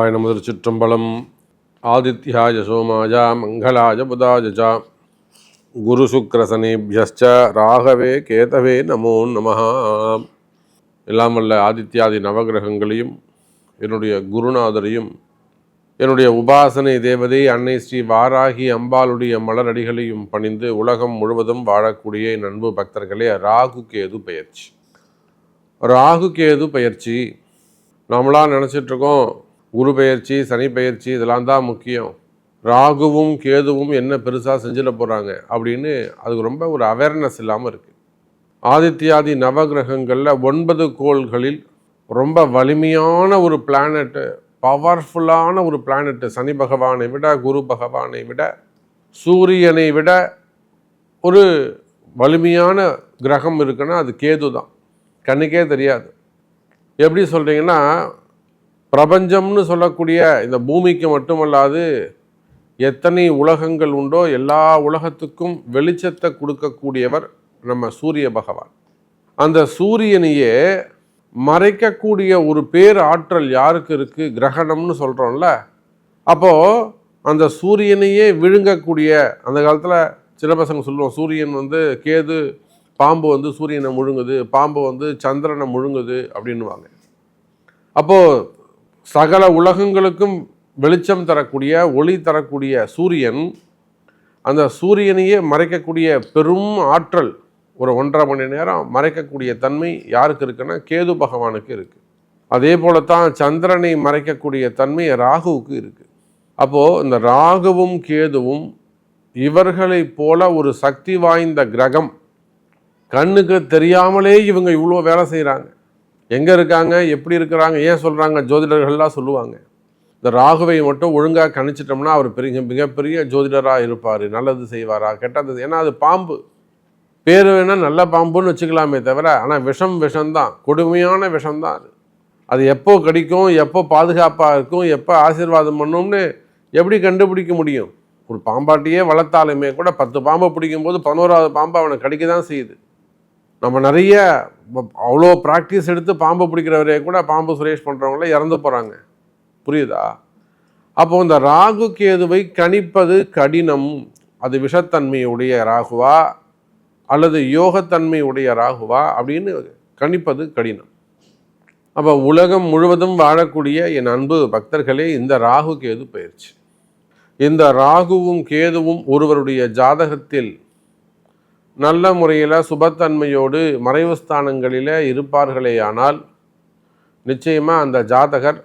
சிவாய நமது சிற்றம்பலம் ஆதித்யாய சோமாய மங்களாய புதாய ச. குரு சுக்ரசனேபியஸ்ச ராகவே கேதவே நமோ நம எல்லாம் வல்ல ஆதித்யாதி நவகிரகங்களையும் என்னுடைய குருநாதரையும் என்னுடைய உபாசனை தேவதை அன்னை ஸ்ரீ வாராகி அம்பாளுடைய மலரடிகளையும் பணிந்து உலகம் முழுவதும் வாழக்கூடிய என் அன்பு பக்தர்களே ராகு கேது பயிற்சி ராகு கேது பயிற்சி நம்மளாக நினச்சிட்ருக்கோம் குரு பெயர்ச்சி சனி பெயர்ச்சி இதெல்லாம் தான் முக்கியம். ராகுவும் கேதுவும் என்ன பெருசாக செஞ்சிட போகிறாங்க அப்படின்னு அதுக்கு ரொம்ப ஒரு அவேர்னஸ் இல்லாமல் இருக்குது ஆதித்யாதி நவகிரகங்களில் ஒன்பது கோள்களில் ரொம்ப வலிமையான ஒரு பிளானட்டு பவர்ஃபுல்லான ஒரு பிளானட்டு சனி பகவானை விட குரு பகவானை விட சூரியனை விட ஒரு வலிமையான கிரகம் இருக்குன்னா அது கேது தான் கண்ணுக்கே தெரியாது. எப்படி சொல்கிறீங்கன்னா பிரபஞ்சம்னு சொல்லக்கூடிய இந்த பூமிக்கு மட்டுமல்லாது எத்தனை உலகங்கள் உண்டோ எல்லா உலகத்துக்கும் வெளிச்சத்தை கொடுக்கக்கூடியவர் நம்ம சூரிய பகவான். அந்த சூரியனையே மறைக்கக்கூடிய ஒரு பேர் ஆற்றல் யாருக்கு இருக்குது கிரகணம்னு சொல்கிறோம்ல அப்போது அந்த சூரியனையே விழுங்கக்கூடிய அந்த காலத்தில் சில பசங்க சொல்லுவோம் சூரியன் வந்து கேது பாம்பு வந்து சூரியனை முழுங்குது பாம்பு வந்து சந்திரனை முழுங்குது அப்படின்வாங்க அப்போது சகல உலகங்களுக்கும் வெளிச்சம் தரக்கூடிய ஒளி தரக்கூடிய சூரியன் அந்த சூரியனையே மறைக்கக்கூடிய பெரும் ஆற்றல் ஒரு ஒன்றரை மணி நேரம் மறைக்கக்கூடிய தன்மை யாருக்கு இருக்குன்னா கேது பகவானுக்கு இருக்குது அதே போல தான் சந்திரனை மறைக்கக்கூடிய தன்மை ராகுவுக்கு இருக்குது அப்போது இந்த ராகுவும் கேதுவும் இவர்களைப் போல ஒரு சக்தி வாய்ந்த கிரகம். கண்ணுக்கு தெரியாமலே இவங்க இவ்வளோ வேலை செய்கிறாங்க எங்கே இருக்காங்க எப்படி இருக்கிறாங்க ஏன் சொல்கிறாங்க ஜோதிடர்கள்லாம் சொல்லுவாங்க. இந்த ராகுவை மட்டும் ஒழுங்காக கணிச்சிட்டோம்னா அவர் பெரிய மிகப்பெரிய ஜோதிடராக இருப்பார் நல்லது செய்வாரா கெட்டது ஏன்னா அது பாம்பு. பேர் வேணால் நல்ல பாம்புன்னு வச்சுக்கலாமே தவிர ஆனால் விஷம் விஷம்தான் கொடுமையான விஷம்தான் அது. அது எப்போ கடிக்கும் எப்போ பாதுகாப்பாக இருக்கும் எப்போ ஆசீர்வாதம் பண்ணும்னு எப்படி கண்டுபிடிக்க முடியும்? ஒரு பாம்பாட்டியே வளர்த்தாலுமே கூட பத்து பாம்பை பிடிக்கும்போது பதினோராவது பாம்பு அவனை கடிக்க தான் செய்யுது. நம்ம நிறைய அவ்வளோ ப்ராக்டிஸ் எடுத்து பாம்பு பிடிக்கிறவரே கூட பாம்பு சுரேஷ் பண்ணுறவங்கள இறந்து போகிறாங்க புரியுதா? அப்போ இந்த ராகு கேதுவை கணிப்பது கடினம். அது விஷத்தன்மையுடைய ராகுவா? அல்லது யோகத்தன்மையுடைய ராகுவா? அப்படின்னு கணிப்பது கடினம். அப்போ உலகம் முழுவதும் வாழக்கூடிய என் அன்பு பக்தர்களே இந்த ராகு கேது பயிற்சி. இந்த ராகுவும் கேதுவும் ஒருவருடைய ஜாதகத்தில் நல்ல முறையில் சுபத்தன்மையோடு மறைவு ஸ்தானங்களில் இருப்பார்களேயானால் நிச்சயமாக அந்த ஜாதகர்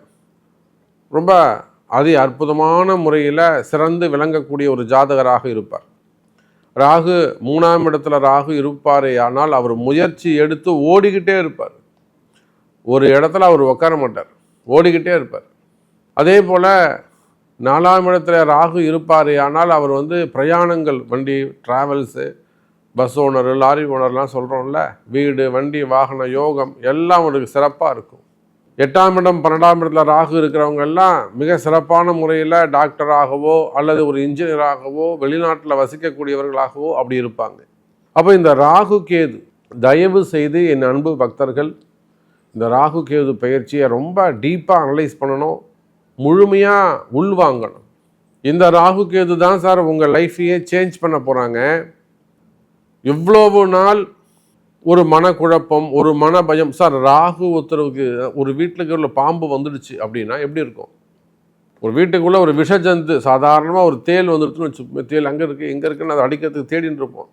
ரொம்ப அதி அற்புதமான முறையில் சிறந்து விளங்கக்கூடிய ஒரு ஜாதகராக இருப்பார். ராகு மூணாம் இடத்துல ராகு இருப்பாரே ஆனால் அவர் முயற்சி எடுத்து ஓடிக்கிட்டே இருப்பார். ஒரு இடத்துல அவர் உட்கார மாட்டார் ஓடிக்கிட்டே இருப்பார். அதே போல் நாலாம் இடத்துல ராகு இருப்பாரே ஆனால் அவர் வந்து பிரயாணங்கள் வண்டி ட்ராவல்ஸு பஸ் ஓனர் லாரி ஓனர்லாம் சொல்கிறோம்ல வீடு வண்டி வாகன யோகம் எல்லாம் உங்களுக்கு சிறப்பாக இருக்கும். எட்டாம் இடம் பன்னெண்டாம் இடத்துல ராகு இருக்கிறவங்க எல்லாம் மிக சிறப்பான முறையில் டாக்டராகவோ அல்லது ஒரு இன்ஜினியராகவோ வெளிநாட்டில் வசிக்கக்கூடியவர்களாகவோ அப்படி இருப்பாங்க. அப்போ இந்த ராகு கேது தயவு செய்து என் அன்பு பக்தர்கள் இந்த ராகு கேது பயிற்சியை ரொம்ப டீப்பாக அனலைஸ் பண்ணணும். முழுமையாக உள்வாங்கணும். இந்த ராகு கேது தான் சார் உங்கள் லைஃப்பையே சேஞ்ச் பண்ண போகிறாங்க இவ்வளவு நாள் ஒரு மனக்குழப்பம் ஒரு மன பயம் சார் ராகு ஒருத்தருக்கு ஒரு வீட்டுக்கு உள்ள பாம்பு வந்துடுச்சு அப்படின்னா எப்படி இருக்கும்? ஒரு வீட்டுக்குள்ளே ஒரு விஷஜந்து சாதாரணமாக ஒரு தேல் வந்துடுச்சுன்னு வச்சு தேல் அங்கே இருக்குது எங்கே இருக்குன்னு அதை அடிக்கிறதுக்கு தேடின்னு இருப்போம்.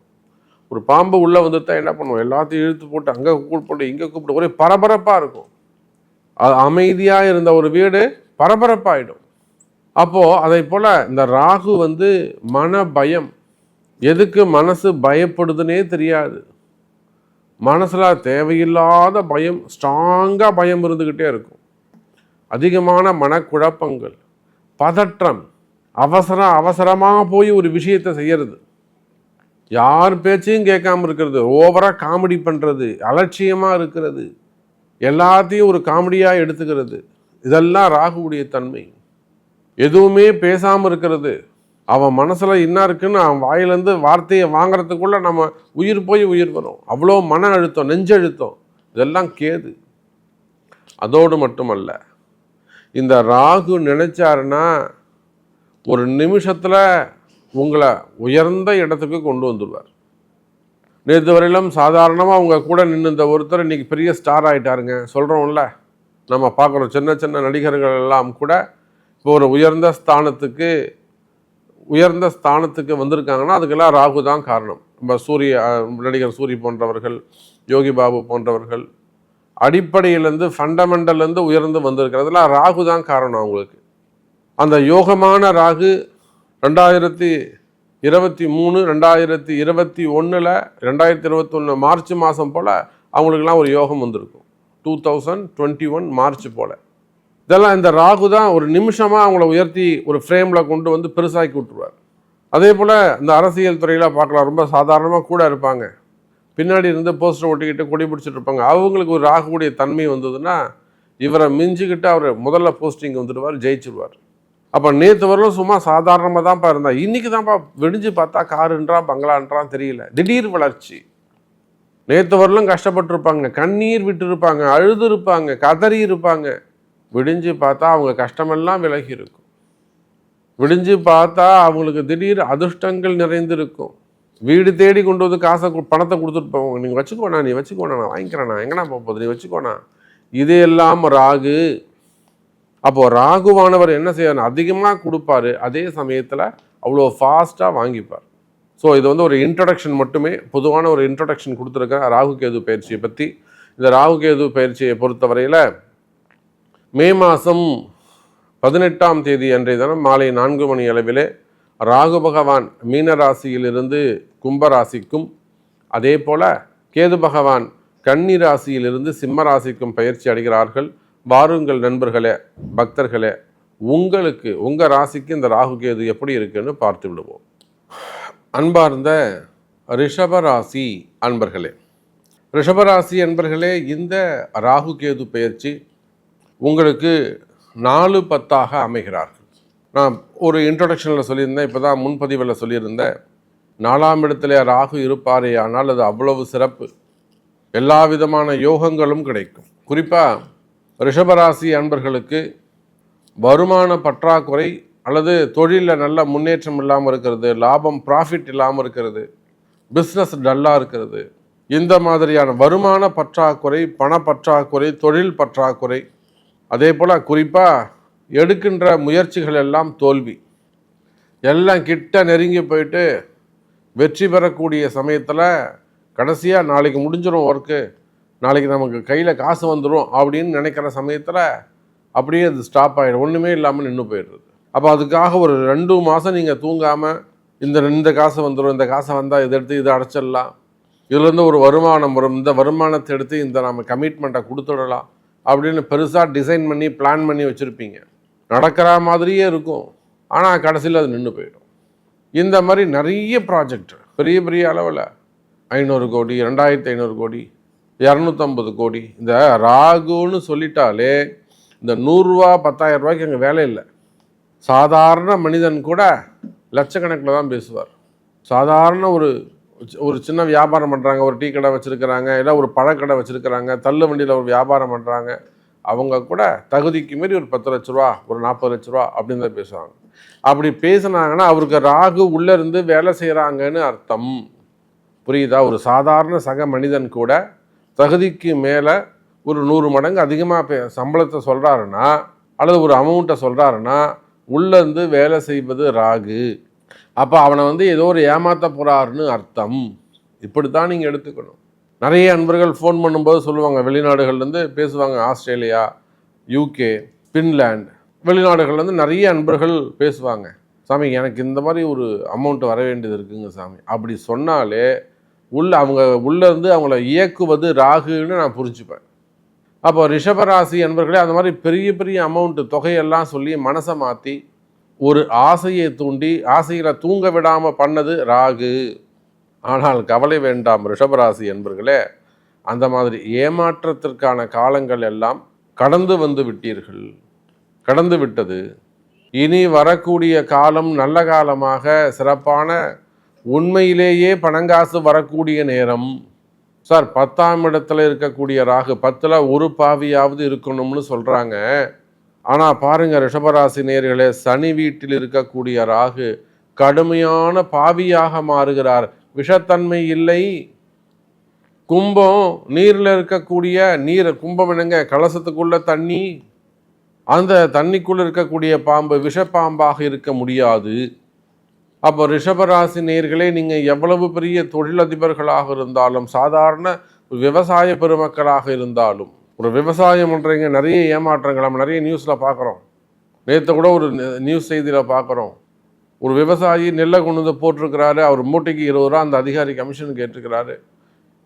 ஒரு பாம்பு உள்ளே வந்துட்டா என்ன பண்ணுவோம்? எல்லாத்தையும் இழுத்து போட்டு அங்கே கூப்பிட்டு இங்கே கூப்பிட்டு ஒரே பரபரப்பாக இருக்கும். அது அமைதியாக இருந்த ஒரு வீடு பரபரப்பாகிடும் அப்போது அதை போல் இந்த ராகு வந்து மன பயம் எதுக்கு மனசு பயப்படுதுன்னே தெரியாது. மனசில் தேவையில்லாத பயம் ஸ்ட்ராங்காக பயம் இருந்துக்கிட்டே இருக்கும். அதிகமான மனக்குழப்பங்கள் பதற்றம் அவசரம் அவசரமாக போய் ஒரு விஷயத்தை செய்யறது. யார் பேச்சையும் கேட்காம இருக்கிறது ஓவராக காமெடி பண்ணுறது அலட்சியமாக இருக்கிறது எல்லாத்தையும் ஒரு காமெடியாக எடுத்துக்கிறது. இதெல்லாம் ராகுவுடைய தன்மை. எதுவுமே பேசாமல் இருக்கிறது. அவன் மனசில் என்ன இருக்குன்னு அவன் வாயிலேருந்து வார்த்தையை வாங்குறதுக்குள்ளே நம்ம உயிர் போய் உயிர் வரும். அவ்வளோ மன அழுத்தம் நெஞ்சழுத்தம் இதெல்லாம் கேது. அதோடு மட்டுமல்ல இந்த ராகு நினைச்சாருன்னா ஒரு நிமிஷத்தில் உங்களை உயர்ந்த இடத்துக்கு கொண்டு வந்துடுவார். நேற்று வரையிலும் சாதாரணமாக அவங்க கூட நின்று இந்த ஒருத்தர் இன்னைக்கு பெரிய ஸ்டார் ஆகிட்டாருங்க சொல்கிறோம்ல நம்ம பார்க்குறோம் சின்ன சின்ன நடிகர்கள் எல்லாம் கூட இப்போ ஒரு உயர்ந்த ஸ்தானத்துக்கு உயர்ந்த ஸ்தானத்துக்கு வந்திருக்காங்கன்னா அதுக்கெல்லாம் ராகு தான் காரணம். நம்ம சூரிய நடிகர் சூரி போன்றவர்கள் யோகி பாபு போன்றவர்கள் அடிப்படையிலேருந்து ஃபண்டமெண்டல்லேருந்து உயர்ந்து வந்திருக்கிறதுல ராகு தான் காரணம் அவங்களுக்கு. அந்த யோகமான ராகு ரெண்டாயிரத்தி இருபத்தி மூணு ரெண்டாயிரத்தி இருபத்தி ஒன்றில் ரெண்டாயிரத்தி இருபத்தொன்று மார்ச் மாதம் போல் அவங்களுக்கெல்லாம் ஒரு யோகம் வந்திருக்கும். Two thousand twenty one March போல். இதெல்லாம் இந்த ராகு தான் ஒரு நிமிஷமாக அவங்கள உயர்த்தி ஒரு ஃப்ரேமில் கொண்டு வந்து பெருசாக்கி விட்டுருவார். அதே போல் இந்த அரசியல் துறையில் பார்க்கலாம் ரொம்ப சாதாரணமாக கூட இருப்பாங்க. பின்னாடி இருந்து போஸ்டர் ஒட்டிக்கிட்டு கொடி பிடிச்சிட்டு இருப்பாங்க. அவங்களுக்கு ஒரு ராகுடைய தன்மை வந்ததுன்னா இவரை மிஞ்சிக்கிட்டு அவர் முதல்ல போஸ்டிங் வந்துடுவார் ஜெயிச்சிருவார். அப்போ நேற்று வரலும் சும்மா சாதாரணமாக தான்ப்பா இருந்தா இன்றைக்கி தான்ப்பா விடிஞ்சு பார்த்தா காருன்றா பங்களான்றான் தெரியல. திடீர் வளர்ச்சி. நேற்று வரலும் கஷ்டப்பட்டிருப்பாங்க. கண்ணீர் விட்டுருப்பாங்க அழுது இருப்பாங்க கதறி இருப்பாங்க விடிஞ்சு பார்த்தா அவங்க கஷ்டமெல்லாம் விலகி இருக்கும் விடிஞ்சு பார்த்தா அவங்களுக்கு திடீர் அதிர்ஷ்டங்கள் நிறைந்திருக்கும். வீடு தேடி கொண்டு வந்து காசை பணத்தை கொடுத்துட்டு போவாங்க. நீங்கள் வச்சுக்கோண்ணா நீ வச்சுக்கோண்ணா நான் வாங்கிக்கிறேண்ணா எங்கண்ணா போக போகுது? நீ வச்சுக்கோண்ணா. இது எல்லாம் ராகு அப்போது ராகுவானவர் என்ன செய்யணும் அதிகமாக கொடுப்பாரு. அதே சமயத்தில் அவ்வளோ ஃபாஸ்ட்டாக வாங்கிப்பார். ஸோ இது வந்து ஒரு இன்ட்ரடக்ஷன் மட்டுமே. பொதுவான ஒரு இன்ட்ரடக்ஷன் கொடுத்துருக்கேன் ராகு கேது பயிற்சியை பற்றி இந்த ராகு கேது பயிற்சியை பொறுத்தவரையில் மே மாதம் பதினெட்டாம் தேதி அன்றைய தினம் மாலை நான்கு மணி அளவிலே ராகு பகவான் மீன ராசியிலிருந்து அதே போல கேது பகவான் கன்னி ராசியிலிருந்து சிம்ம ராசிக்கும் பயிற்சி அடைகிறார்கள். வாருங்கள் நண்பர்களே பக்தர்களே உங்களுக்கு உங்கள் ராசிக்கு இந்த ராகு கேது எப்படி இருக்குன்னு பார்த்து விடுவோம். அன்பார்ந்த ரிஷபராசி அன்பர்களே ரிஷபராசி அன்பர்களே இந்த ராகு கேது பயிற்சி உங்களுக்கு நாலு பத்தாக அமைகிறார்கள். நான் ஒரு இன்ட்ரொடக்ஷனில் சொல்லியிருந்தேன் இப்போ தான் முன்பதிவில் சொல்லியிருந்தேன். நாலாம் இடத்துல ராகு இருப்பாரே ஆனால் அது அவ்வளவு சிறப்பு. எல்லா விதமான யோகங்களும் கிடைக்கும். குறிப்பாக ரிஷபராசி அன்பர்களுக்கு வருமான பற்றாக்குறை அல்லது தொழிலில் நல்ல முன்னேற்றம் இல்லாமல் இருக்கிறது லாபம் ப்ராஃபிட் இல்லாமல் இருக்கிறது பிஸ்னஸ் டல்லாக இருக்கிறது இந்த மாதிரியான வருமான பற்றாக்குறை பண பற்றாக்குறை தொழில் பற்றாக்குறை அதே போல் குறிப்பாக எடுக்கின்ற முயற்சிகள் எல்லாம் தோல்வி. எல்லாம் கிட்ட நெருங்கி போயிட்டு வெற்றி பெறக்கூடிய சமயத்தில் கடைசியாக நாளைக்கு முடிஞ்சிடும் ஒர்க்கு நாளைக்கு நமக்கு கையில் காசு வந்துடும் அப்படின்னு நினைக்கிற சமயத்தில் அப்படியே அது ஸ்டாப் ஆகிடும் ஒன்றுமே இல்லாமல் நின்று போயிடுறது. அப்போ அதுக்காக ஒரு ரெண்டு மாதம் நீங்கள் தூங்காமல் இந்த இந்த காசு வந்துடும் இந்த காசை வந்தால் இதை எடுத்து இதை அடைச்சிடலாம். இதுலேருந்து ஒரு வருமானம் வரும். இந்த வருமானத்தை எடுத்து இந்த நம்ம கமிட்மெண்ட்டை கொடுத்துடலாம். அப்படின்னு பெருசாக டிசைன் பண்ணி பிளான் பண்ணி வச்சுருப்பீங்க. நடக்கிற மாதிரியே இருக்கும். ஆனால் கடைசியில் அது நின்று போயிடும். இந்த மாதிரி நிறைய ப்ராஜெக்ட் பெரிய பெரிய அளவில். ஐநூறு கோடி ரெண்டாயிரத்தி ஐநூறு கோடி இரநூத்தம்பது கோடி. இந்த ராகுன்னு சொல்லிட்டாலே இந்த நூறுரூவா பத்தாயிரம் ரூபாய்க்கு அங்கே வேலை இல்லை. சாதாரண மனிதன் கூட லட்சக்கணக்கில் தான் பேசுவார். சாதாரண ஒரு ஒரு சின்ன வியாபாரம் பண்ணுறாங்க ஒரு டீ கடை வச்சுருக்கிறாங்க இல்லை ஒரு பழக்கடை வச்சுருக்கிறாங்க தள்ளு வண்டியில் ஒரு வியாபாரம் பண்ணுறாங்க அவங்க கூட தகுதிக்கு மீறி ஒரு பத்து லட்ச ரூபா ஒரு நாற்பது லட்ச ரூபா அப்படின்னு தான் பேசுவாங்க. அப்படி பேசுனாங்கன்னா அவருக்கு ராகு உள்ளே இருந்து வேலை செய்கிறாங்கன்னு அர்த்தம். புரியுதா? ஒரு சாதாரண சக மனிதன் கூட தகுதிக்கு மேலே ஒரு நூறு மடங்கு அதிகமாக பே சம்பளத்தை சொல்கிறாருன்னா அல்லது ஒரு அமௌண்ட்டை சொல்கிறாருன்னா உள்ளேருந்து வேலை செய்வது ராகு. அப்போ அவனை வந்து ஏதோ ஒரு ஏமாத்த போகிறாருன்னு அர்த்தம். இப்படி தான் நீங்கள் எடுத்துக்கணும். நிறைய அன்பர்கள் ஃபோன் பண்ணும்போது சொல்லுவாங்க வெளிநாடுகள்லேருந்து பேசுவாங்க ஆஸ்திரேலியா யூகே ஃபின்லாண்ட் வெளிநாடுகள்லேருந்து நிறைய அன்பர்கள் பேசுவாங்க. சாமி எனக்கு இந்த மாதிரி ஒரு அமௌண்ட் வர வேண்டியது இருக்குங்க சாமி. அப்படி சொன்னாலே உள்ள அவங்க உள்ளேருந்து அவங்கள இயக்குவது ராகுன்னு நான் புரிஞ்சுப்பேன். அப்போ ரிஷபராசி அன்பர்களே அந்த மாதிரி பெரிய பெரிய அமௌண்ட்டு தொகையெல்லாம் சொல்லி மனசை மாற்றி ஒரு ஆசையை தூண்டி ஆசையில் தூங்க விடாமல் பண்ணது ராகு. ஆனால் கவலை வேண்டாம் ரிஷபராசி என்பர்களே. அந்த மாதிரி ஏமாற்றத்திற்கான காலங்கள் எல்லாம் கடந்து வந்து விட்டீர்கள். கடந்து விட்டது. இனி வரக்கூடிய காலம் நல்ல காலமாக சிறப்பான உண்மையிலேயே பணங்காசு வரக்கூடிய நேரம். சார் பத்தாம் இடத்துல இருக்கக்கூடிய ராகு பத்தில் ஒரு பாவியாவது இருக்கணும்னு சொல்கிறாங்க ஆனால் பாருங்க ரிஷபராசி நேர்களே சனி வீட்டில் இருக்கக்கூடிய ராகு கடுமையான பாவியாக மாறுகிறார். விஷத்தன்மை இல்லை. கும்பம் நீரில் இருக்கக்கூடிய நீர் கும்பம் என்னங்க? கலசத்துக்குள்ள தண்ணி. அந்த தண்ணிக்குள்ள இருக்கக்கூடிய பாம்பு விஷப்பாம்பாக இருக்க முடியாது. அப்போ ரிஷபராசி நேர்களே நீங்கள் எவ்வளவு பெரிய தொழிலதிபர்களாக இருந்தாலும் சாதாரண விவசாய பெருமக்களாக இருந்தாலும் ஒரு விவசாயம் பண்ணுறீங்க நிறைய ஏமாற்றங்கள் நம்ம நிறைய நியூஸில் பார்க்குறோம். நேற்று கூட ஒரு நியூஸ் செய்தியில் பார்க்குறோம். ஒரு விவசாயி நெல்லை கொண்டு வந்து போட்டிருக்கிறாரு. அவர் மூட்டைக்கு இருபது ரூபா அந்த அதிகாரி கமிஷன் கேட்டிருக்கிறாரு.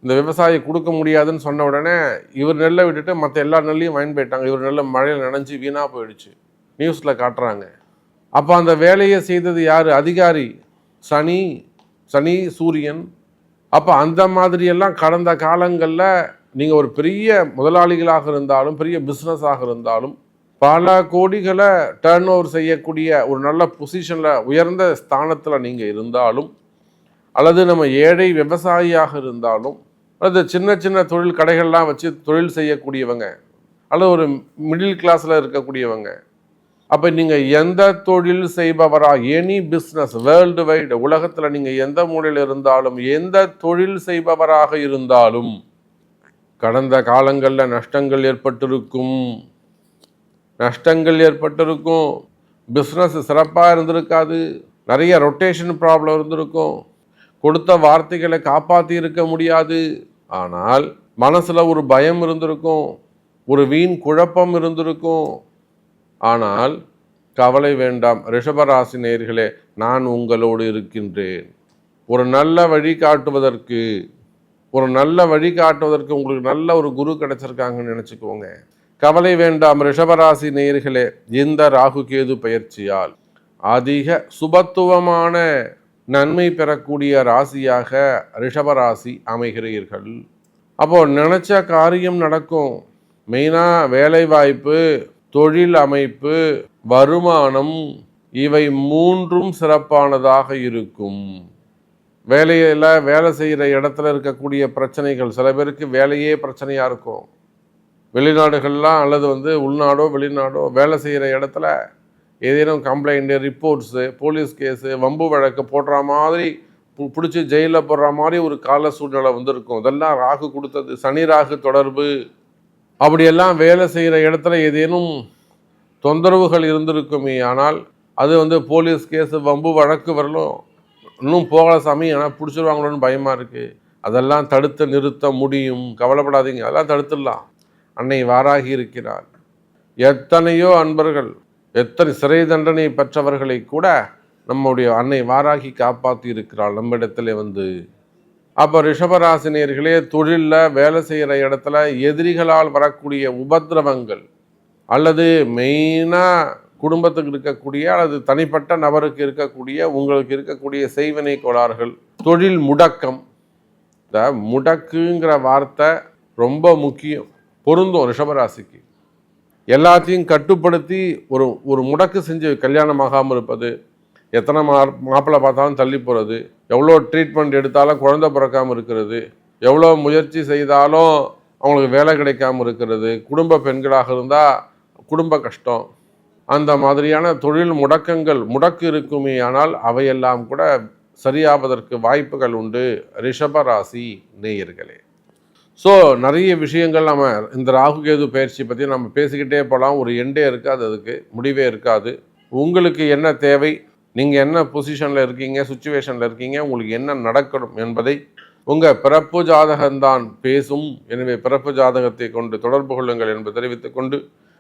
இந்த விவசாயி கொடுக்க முடியாதுன்னு சொன்ன உடனே இவர் நெல்லை விட்டுட்டு மற்ற எல்லா நெல்லையும் வாங்கி போயிட்டாங்க. இவர் நெல்லை மழையில் நனைஞ்சு வீணாக போயிடுச்சு. நியூஸில் காட்டுறாங்க. அப்போ அந்த வேலையை செய்தது யார்? அதிகாரி சனி சனி சூரியன். அப்போ அந்த மாதிரியெல்லாம் கடந்த காலங்களில் நீங்கள் ஒரு பெரிய முதலாளிகளாக இருந்தாலும் பெரிய பிஸ்னஸாக இருந்தாலும் பல கோடிகளை டேர்ன் ஓவர் செய்யக்கூடிய ஒரு நல்ல பொசிஷனில் உயர்ந்த ஸ்தானத்தில் நீங்கள் இருந்தாலும் அல்லது நம்ம ஏழை விவசாயியாக இருந்தாலும் அல்லது சின்ன சின்ன தொழில் கடைகள்லாம் வச்சு தொழில் செய்யக்கூடியவங்க அல்லது ஒரு மிடில் கிளாஸில் இருக்கக்கூடியவங்க அப்போ நீங்கள் எந்த தொழில் செய்பவராக எனி பிஸ்னஸ் வேர்ல்டு வைடு உலகத்தில் நீங்கள் எந்த மூலையில் இருந்தாலும் எந்த தொழில் செய்பவராக இருந்தாலும் கடந்த காலங்களில் நஷ்டங்கள் ஏற்பட்டிருக்கும். நஷ்டங்கள் ஏற்பட்டிருக்கும். பிஸ்னஸ் சிறப்பாக இருந்திருக்காது. நிறைய ரொட்டேஷன் ப்ராப்ளம் இருந்திருக்கும். கொடுத்த வார்த்தைகளை காப்பாற்றி இருக்க முடியாது. ஆனால் மனசில் ஒரு பயம் இருந்திருக்கும். ஒரு வீண் குழப்பம் இருந்திருக்கும். ஆனால் கவலை வேண்டாம். ரிஷபராசி நேர்களே நான் உங்களோடு இருக்கின்றேன். ஒரு நல்ல வழி காட்டுவதற்கு ஒரு நல்ல வழி காட்டுவதற்கு உங்களுக்கு நல்ல ஒரு குரு கிடைச்சிருக்காங்கன்னு நினச்சிக்கோங்க. கவலை வேண்டாம் ரிஷபராசி நேர்களே இந்த ராகு கேது பயிற்சியால் அதிக சுபத்துவமான நன்மை பெறக்கூடிய ராசியாக ரிஷபராசி அமைகிறீர்கள். அப்போ நினைச்ச காரியம் நடக்கும். மெயினாக வேலை வாய்ப்பு தொழில் அமைப்பு வருமானம் இவை மூன்றும் சிறப்பானதாக இருக்கும். வேலையில் வேலை செய்கிற இடத்துல இருக்கக்கூடிய பிரச்சனைகள் சில பேருக்கு வேலையே பிரச்சனையாக இருக்கும். வெளிநாடுகள்லாம் அல்லது வந்து உள்நாடோ வெளிநாடோ வேலை செய்கிற இடத்துல ஏதேனும் கம்ப்ளைண்ட்டு ரிப்போர்ட்ஸு போலீஸ் கேஸு வம்பு வழக்கு போடுற மாதிரி பிடிச்சி ஜெயிலில் போடுற மாதிரி ஒரு கால சூழ்நிலை வந்திருக்கும். இதெல்லாம் ராகு கொடுத்தது. சனி ராகு தொடர்பு. அப்படியெல்லாம் வேலை செய்கிற இடத்துல ஏதேனும் தொந்தரவுகள் இருந்திருக்குமே ஆனால் அது வந்து போலீஸ் கேஸு வம்பு வழக்கு வரலும் இன்னும் போகல சாமி ஆனால் பிடிச்சிருவாங்களோன்னு பயமாக இருக்குது அதெல்லாம் தடுத்து நிறுத்த முடியும். கவலைப்படாதீங்க. அதெல்லாம் தடுத்துடலாம். அன்னை வாராகி இருக்கிறார். எத்தனையோ அன்பர்கள் எத்தனை சிறை தண்டனை பெற்றவர்களை கூட நம்முடைய அன்னை வாராகி காப்பாற்றி இருக்கிறாள். நம்ம இடத்துல வந்து அப்போ ரிஷபராசினியர்களே தொழிலில் வேலை செய்கிற இடத்துல எதிரிகளால் வரக்கூடிய உபதிரவங்கள் அல்லது மெயினாக குடும்பத்துக்கு இருக்கக்கூடிய அல்லது தனிப்பட்ட நபருக்கு இருக்கக்கூடிய உங்களுக்கு இருக்கக்கூடிய செய்வினை கோளாறுகள். தொழில் முடக்கம். இந்த முடக்குங்கிற வார்த்தை ரொம்ப முக்கியம். பொருந்தும் ரிஷபராசிக்கு. எல்லாத்தையும் கட்டுப்படுத்தி ஒரு ஒரு முடக்கு செஞ்சு கல்யாணம் ஆகாமல் இருப்பது எத்தனை மா மாப்பிள்ளை பார்த்தாலும் தள்ளி போகிறது எவ்வளோ ட்ரீட்மெண்ட் எடுத்தாலும் குழந்தை பிறக்காமல் இருக்கிறது எவ்வளோ முயற்சி செய்தாலும் அவங்களுக்கு வேலை கிடைக்காமல் இருக்கிறது குடும்ப பெண்களாக இருந்தால் குடும்ப கஷ்டம். அந்த மாதிரியான தொழில் முடக்கங்கள் முடக்கு இருக்குமே ஆனால் அவையெல்லாம் கூட சரியாவதற்கு வாய்ப்புகள் உண்டு. ரிஷபராசி நேயர்களே. ஸோ நிறைய விஷயங்கள் நம்ம இந்த ராகு கேது பயிற்சி பற்றி நம்ம பேசிக்கிட்டே போகலாம் ஒரு எண்டே இருக்காது அதுக்கு முடிவே இருக்காது. உங்களுக்கு என்ன தேவை? நீங்கள் என்ன பொசிஷனில் இருக்கீங்க சுச்சுவேஷனில் இருக்கீங்க உங்களுக்கு என்ன நடக்கணும் என்பதை உங்கள் பிறப்பு ஜாதகம்தான் பேசும். எனவே பிறப்பு ஜாதகத்தை கொண்டு தொடர்பு கொள்ளுங்கள் என்பதை தெரிவித்துக்கொண்டு கொண்டு